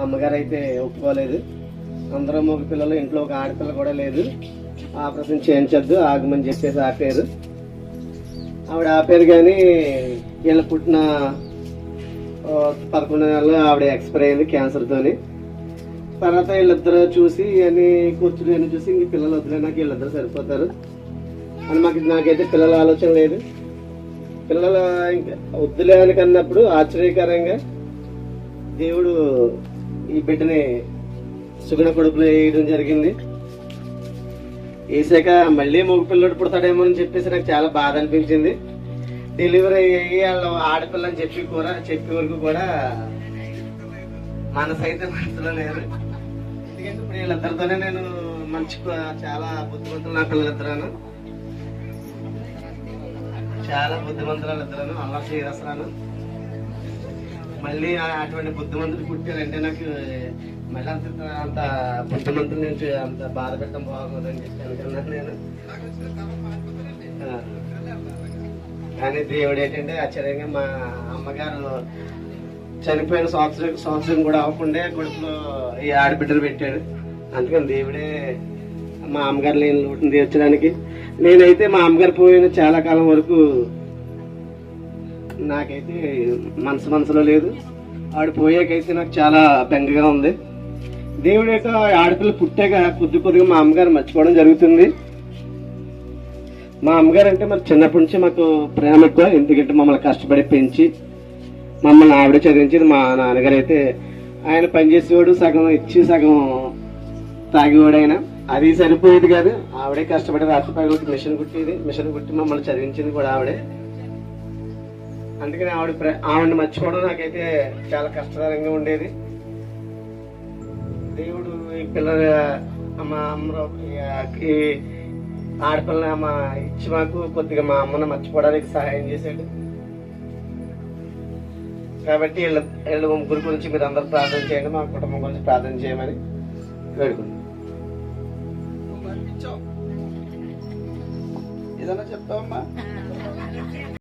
అమ్మగారు అయితే ఒప్పుకోలేదు. అందరూ మగ పిల్లలు ఇంట్లో ఒక ఆడపిల్ల కూడా లేదు. ఆపరేషన్ చేయించొద్దు ఆగమని చెప్పేసి ఆపారు. ఆవిడ ఆపారు కానీ వీళ్ళ పుట్టిన పదకొండు నెలలు ఆవిడ ఎక్స్పైర్ అయింది క్యాన్సర్తోని తర్వాత వీళ్ళిద్దరు చూసి అని కూర్చుని అని చూసి ఇంక పిల్లలు వద్దులే నాకు వీళ్ళిద్దరు సరిపోతారు. అని మాకు నాకైతే పిల్లల ఆలోచన లేదు. పిల్లలు ఇంకా వద్దులే అని కన్నప్పుడు ఆశ్చర్యకరంగా దేవుడు ఈ బిడ్డని సుగుణ కొడుకులో వేయడం జరిగింది. వేసాక మళ్ళీ మగ పిల్లడు పుడతాడేమో అని చెప్పేసి నాకు చాలా బాధ అనిపించింది. డెలివరీ అయ్యి వాళ్ళు ఆడపిల్ల అని చెప్పి కూడా చెప్పే వరకు కూడా మనసైతే మనసులో లేదు ఎందుకంటే ఇప్పుడు వీళ్ళిద్దరితోనే నేను మంచి చాలా బుద్ధిమంతులు నా పిల్లలిద్దరాను చాలా బుద్ధిమంతులు ఇద్దరాను. అలా శ్రీరసరాను మళ్ళీ ఆ- అటువంటి బుద్ధిమంతుడు పుట్టారంటే నాకు మళ్ళీ అంత అంత బుద్ధిమంతుల నుంచి అంత బాధ పెట్టడం బాగోదని చెప్పి అనుకున్నాను నేను. కానీ దేవుడు ఏంటంటే ఆశ్చర్యంగా మా అమ్మగారు చనిపోయిన సంవత్సరం సంవత్సరం కూడా అవ్వకుండా గుడిలో ఈ ఆడబిడ్డలు పెట్టాడు. అందుకని దేవుడే మా అమ్మగారు లేని లోటుని తీర్చడానికి నేనైతే మా అమ్మగారు పోయిన చాలా కాలం వరకు నాకైతే మనసు మనసులో లేదు. ఆవిడ పోయాకైతే నాకు చాలా బెంగగా ఉంది. దేవుడు యొక్క ఆడపిల్ల పుట్టాక కొద్ది కొద్దిగా మా అమ్మగారు మర్చిపోవడం జరుగుతుంది. మా అమ్మగారు అంటే మరి చిన్నప్పటి నుంచి మాకు ప్రేమ ఎక్కువ ఎందుకంటే మమ్మల్ని కష్టపడి పెంచి మమ్మల్ని ఆవిడ చదివించింది మా నాన్నగారు అయితే. ఆయన పనిచేసేవాడు సగం ఇచ్చి సగం తాగేవాడు ఆయన. అది సరిపోయేది కాదు. ఆవిడే కష్టపడి రాత్రి పగలకి మిషన్ కుట్టేది. మిషన్ కుట్టి మమ్మల్ని చదివించింది కూడా ఆవిడే. అందుకని ఆవిడ ప్ర- ఆవిడని మర్చిపోవడం నాకైతే చాలా కష్టతరంగా ఉండేది. దేవుడు ఈ పిల్లల మా అమ్మ ఈ ఆడపిల్ల మా ఇచ్చి మాకు కొద్దిగా మా అమ్మను మర్చిపోవడానికి సహాయం చేశాడు. కాబట్టి వీళ్ళ వీళ్ళ ముగ్గురు గురించి మీరు అందరూ ప్రార్థన చేయండి మా కుటుంబం గురించి ప్రార్థన చేయమని అనిపించావు ఏదన్నా చెప్తావమ్మా?